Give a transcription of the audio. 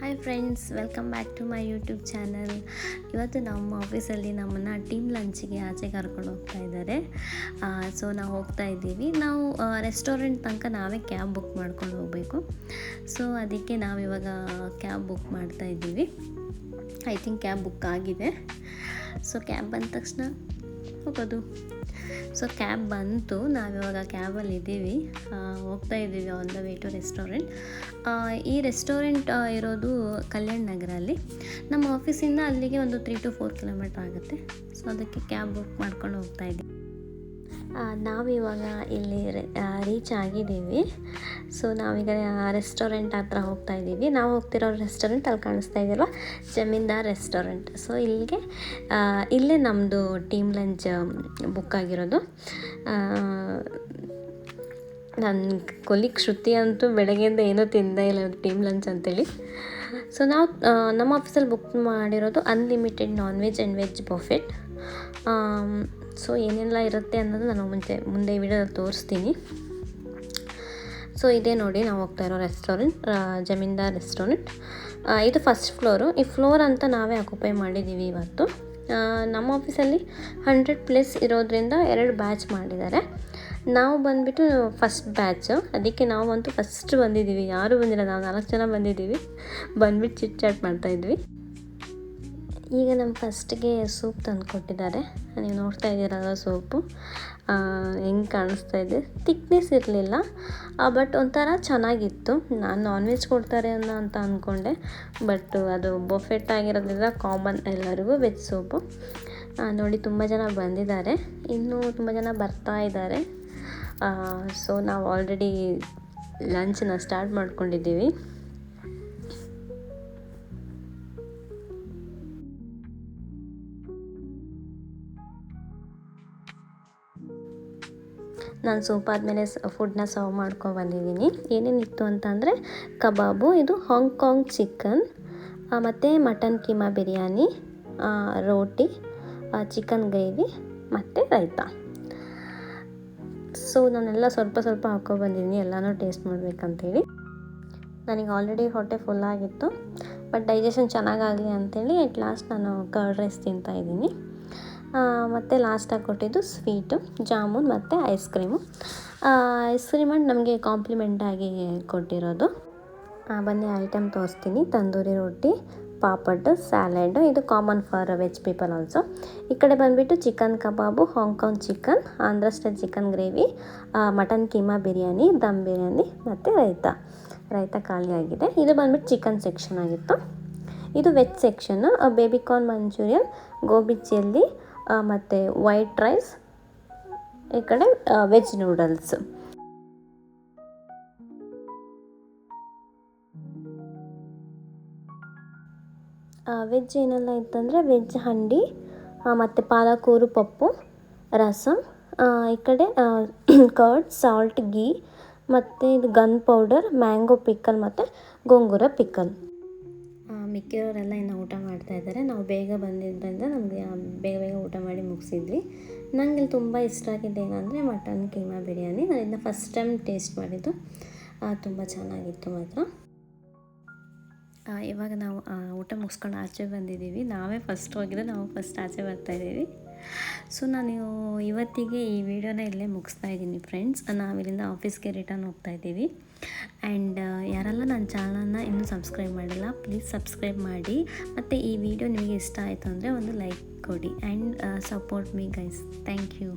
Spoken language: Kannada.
Hi friends welcome back to my YouTube channel ಇವತ್ತು ನಮ್ಮ ಆಫೀಸಲ್ಲಿ ನಮ್ಮನ್ನು ಟೀಮ್ ಲಂಚಿಗೆ ಆಚೆ ಕರ್ಕೊಂಡು ಹೋಗ್ತಾ ಇದ್ದಾರೆ. ಸೊ ನಾವು ಹೋಗ್ತಾ ಇದ್ದೀವಿ. ನಾವು ರೆಸ್ಟೋರೆಂಟ್ ತನಕ ನಾವೇ ಕ್ಯಾಬ್ ಬುಕ್ ಮಾಡ್ಕೊಂಡು ಹೋಗಬೇಕು. ಸೊ ಅದಕ್ಕೆ ನಾವಿವಾಗ ಕ್ಯಾಬ್ ಬುಕ್ ಮಾಡ್ತಾ ಇದ್ದೀವಿ. ಐ ಥಿಂಕ್ ಕ್ಯಾಬ್ ಬುಕ್ ಆಗಿದೆ. ಸೊ ಕ್ಯಾಬ್ ಬಂದ ತಕ್ಷಣ ಹೋಗೋದು. ಸೊ ಕ್ಯಾಬ್ ಬಂತು. ನಾವಿವಾಗ ಕ್ಯಾಬಲ್ಲಿ ಇದ್ದೀವಿ. ಹೋಗ್ತಾ ಇದ್ದೀವಿ on the way to restaurant ಈ ರೆಸ್ಟೋರೆಂಟ್ ಇರೋದು ಕಲ್ಯಾಣ್ ನಗರಲ್ಲಿ ನಮ್ಮ ಆಫೀಸಿಂದ ಅಲ್ಲಿಗೆ ಒಂದು ತ್ರೀ ಟು ಫೋರ್ ಕಿಲೋಮೀಟ್ರ್ ಆಗುತ್ತೆ. ಸೊ ಅದಕ್ಕೆ ಕ್ಯಾಬ್ ಬುಕ್ ಮಾಡ್ಕೊಂಡು ಹೋಗ್ತಾ ಇದ್ದೀವಿ. ನಾವಿವಾಗ ಇಲ್ಲಿ ರೀಚ್ ಆಗಿದ್ದೀವಿ. ಸೊ ನಾವೀಗ ರೆಸ್ಟೋರೆಂಟ್ ಹತ್ರ ಹೋಗ್ತಾ ಇದ್ದೀವಿ. ನಾವು ಹೋಗ್ತಿರೋ ರೆಸ್ಟೋರೆಂಟ್ ಅಲ್ಲಿ ಕಾಣಿಸ್ತಾ ಇದೆಯಲ್ಲ ಜಮೀನ್ದಾರ್ ರೆಸ್ಟೋರೆಂಟ್ ಸೊ ಇಲ್ಲಿಗೆ ಇಲ್ಲೇ ನಮ್ಮದು ಟೀಮ್ ಲಂಚ್ ಬುಕ್ ಆಗಿರೋದು. ನನ್ನ ಕೊಲಿಗ್ ಶ್ರುತಿ ಅಂತೂ ಬೆಳಗ್ಗೆಯಿಂದ ಏನೂ ತಿಂದೇ ಇಲ್ಲ ಟೀಮ್ ಲಂಚ್ ಅಂತೇಳಿ. ಸೊ ನಾವು ನಮ್ಮ ಆಫೀಸಲ್ಲಿ ಬುಕ್ ಮಾಡಿರೋದು unlimited non veg and veg buffet so ಏನೆಲ್ಲ ಇರುತ್ತೆ ಅನ್ನೋದು ನಾನು ಮುಂಚೆ ಮುಂದೆ ವಿಡಿಯೋದಲ್ಲಿ ತೋರಿಸ್ತೀನಿ. ಸೊ ಇದೇ ನೋಡಿ, ನಾವು ಹೋಗ್ತಾ ಇರೋ ರೆಸ್ಟೋರೆಂಟ್ ಜಮೀನ್ದಾರ್ ರೆಸ್ಟೋರೆಂಟ್ ಇದು ಫಸ್ಟ್ ಫ್ಲೋರು ಈ ಫ್ಲೋರ್ ಅಂತ ನಾವೇ ಆಕ್ಯುಪೈ ಮಾಡಿದ್ದೀವಿ ಇವತ್ತು. ನಮ್ಮ ಆಫೀಸಲ್ಲಿ ಹಂಡ್ರೆಡ್ ಪ್ಲಸ್ ಇರೋದ್ರಿಂದ ಎರಡು ಬ್ಯಾಚ್ ಮಾಡಿದ್ದಾರೆ. ನಾವು ಬಂದುಬಿಟ್ಟು ಫಸ್ಟ್ ಬ್ಯಾಚು ಅದಕ್ಕೆ ನಾವು ಅಂತೂ ಫಸ್ಟ್ ಬಂದಿದ್ದೀವಿ. ಯಾರು ಬಂದಿಲ್ಲ. ನಾವು ನಾಲ್ಕು ಜನ ಬಂದಿದ್ದೀವಿ. ಬಂದ್ಬಿಟ್ಟು ಚಿಟ್ ಚಾಟ್ ಮಾಡ್ತಾಯಿದ್ವಿ ಈಗ ನಮ್ಮ ಫಸ್ಟ್ಗೆ ಸೂಪ್ ತಂದು ಕೊಟ್ಟಿದ್ದಾರೆ. ನೀವು ನೋಡ್ತಾ ಇದ್ದೀರಲ್ಲ ಸೂಪು? ಹೆಂಗೆ ಕಾಣಿಸ್ತಾ ಇದೆ? ತಿಕ್ನೆಸ್ ಇರಲಿಲ್ಲ. ಬಟ್ ಒಂಥರ ಚೆನ್ನಾಗಿತ್ತು. ನಾನು ನಾನ್ ವೆಜ್ ಕೊಡ್ತಾರೆ ಅನ್ನೋ ಅಂತ ಅಂದ್ಕೊಂಡೆ ಬಟ್ ಅದು ಬೊಫೆಟ್ ಆಗಿರೋದ್ರಿಂದ ಕಾಮನ್ ಎಲ್ಲರಿಗೂ ವೆಜ್ ಸೂಪು. ನೋಡಿ ತುಂಬ ಜನ ಬಂದಿದ್ದಾರೆ. ಇನ್ನೂ ತುಂಬ ಜನ ಬರ್ತಾ ಇದ್ದಾರೆ. ಸೊ ನಾವು ಆಲ್ರೆಡಿ ಲಂಚನ್ನ ಸ್ಟಾರ್ಟ್ ಮಾಡ್ಕೊಂಡಿದ್ದೀವಿ. ನಾನು ಸೂಪ್ ಆದಮೇಲೆ ಫುಡ್ನ ಸರ್ವ್ ಮಾಡ್ಕೊಂಡು ಬಂದಿದ್ದೀನಿ. ಏನೇನಿತ್ತು ಅಂತಂದರೆ ಕಬಾಬು, ಇದು ಹಾಂಗ್ಕಾಂಗ್ ಚಿಕನ್ ಮತ್ತು mutton keema biryani roti chicken gravy ಮತ್ತು ರೈತ. ಸೊ ನಾನೆಲ್ಲ ಸ್ವಲ್ಪ ಸ್ವಲ್ಪ ಹಾಕ್ಕೊಂಡು ಬಂದಿದ್ದೀನಿ. ಎಲ್ಲನೂ ಟೇಸ್ಟ್ ಮಾಡಬೇಕಂತೇಳಿ. ನನಗೆ ಆಲ್ರೆಡಿ ಹೊಟ್ಟೆ ಫುಲ್ ಆಗಿತ್ತು. ಬಟ್ ಡೈಜೆಷನ್ ಚೆನ್ನಾಗಾಗಲಿ ಅಂಥೇಳಿ ಅಟ್ ಲಾಸ್ಟ್ ನಾನು ಕರ್ಡ್ ರೈಸ್ ತಿಂತಾಯಿದ್ದೀನಿ ಮತ್ತು ಲಾಸ್ಟಾಗಿ ಕೊಟ್ಟಿದ್ದು ಸ್ವೀಟು ಜಾಮೂನ್ ಮತ್ತು ice cream ice cream and ನಮಗೆ ಕಾಂಪ್ಲಿಮೆಂಟಾಗಿ ಕೊಟ್ಟಿರೋದು. ಬನ್ನಿ ಐಟಮ್ ತೋರಿಸ್ತೀನಿ. ತಂದೂರಿ ರೊಟ್ಟಿ, ಪಾಪಡ್ ಸ್ಯಾಲೆಡ್ ಇದು common for veg people also ಈ ಕಡೆ ಬಂದುಬಿಟ್ಟು chicken kebab Hong Kong chicken Andhra style chicken gravy mutton keema biryani dum biryani ಮತ್ತು ರೈತ ರೈತ ಆಗಿದೆ. ಇದು ಬಂದುಬಿಟ್ಟು ಚಿಕನ್ ಸೆಕ್ಷನ್ ಆಗಿತ್ತು. ಇದು veg section baby corn Manchurian gobi chilli ಮತ್ತು ವೈಟ್ ರೈಸ್ ಈ ಕಡೆ ವೆಜ್ ನೂಡಲ್ಸ್ ವೆಜ್ ಏನೆಲ್ಲ ಇತ್ತಂದರೆ ವೆಜ್ ಹಂಡಿ ಮತ್ತು ಪಾಲಕೂರು ಪಪ್ಪು ರಸಮ್ ಆ, ಈ ಕಡೆ ಕರ್ಡ್ ಸಾಲ್ಟ್ ಗೀ ಮತ್ತು ಇದು ಗನ್ ಪೌಡರ್ ಮ್ಯಾಂಗೋ ಪಿಕ್ಕಲ್ ಮತ್ತು ಗೋಂಗೂರ ಪಿಕ್ಕಲ್ ಮಿಕ್ಕಿರೋರೆಲ್ಲ ಇನ್ನು ಊಟ ಮಾಡ್ತಾ ಇದ್ದಾರೆ. ನಾವು ಬೇಗ ಬಂದಿದ್ದರಿಂದ ನಮಗೆ ಬೇಗ ಬೇಗ ಊಟ ಮಾಡಿ ಮುಗಿಸಿದ್ವಿ. ನನಗೆ ಇಲ್ಲಿ ತುಂಬ ಇಷ್ಟ ಆಗಿದ್ದು ಏನಂದರೆ ಮಟನ್ ಕೀಮಾ ಬಿರಿಯಾನಿ. ನಾನು ಇದನ್ನ ಫಸ್ಟ್ ಟೈಮ್ ಟೇಸ್ಟ್ ಮಾಡಿದ್ದು. ತುಂಬ ಚೆನ್ನಾಗಿತ್ತು ಮಾತ್ರ. ಇವಾಗ ನಾವು ಊಟ ಮುಗಿಸ್ಕೊಂಡು ಆಚೆ ಬಂದಿದ್ದೀವಿ. ನಾವೇ ಫಸ್ಟ್ ಹೋಗಿದ್ದು ನಾವು ಫಸ್ಟ್ ಆಚೆ ಬರ್ತಾ ಇದ್ದೀವಿ. ಸೊ ನಾನು ಇವತ್ತಿಗೆ ಈ ವಿಡಿಯೋನ ಇಲ್ಲೇ ಮುಗಿಸ್ತಾ ಇದ್ದೀನಿ ಫ್ರೆಂಡ್ಸ್ ನಾವಿಲ್ಲಿಂದ ಆಫೀಸ್ಗೆ ರಿಟರ್ನ್ ಹೋಗ್ತಾ ಇದ್ದೀವಿ. ಆ್ಯಂಡ್ ಯಾರೆಲ್ಲ ನನ್ನ ಚಾನಲ್ನ ಇನ್ನೂ ಸಬ್ಸ್ಕ್ರೈಬ್ ಮಾಡಿಲ್ಲ ಪ್ಲೀಸ್ ಸಬ್ಸ್ಕ್ರೈಬ್ ಮಾಡಿ. ಮತ್ತು ಈ ವಿಡಿಯೋ ನಿಮಗೆ ಇಷ್ಟ ಆಯಿತು ಅಂದರೆ ಒಂದು ಲೈಕ್ ಕೊಡಿ. And support me guys thank you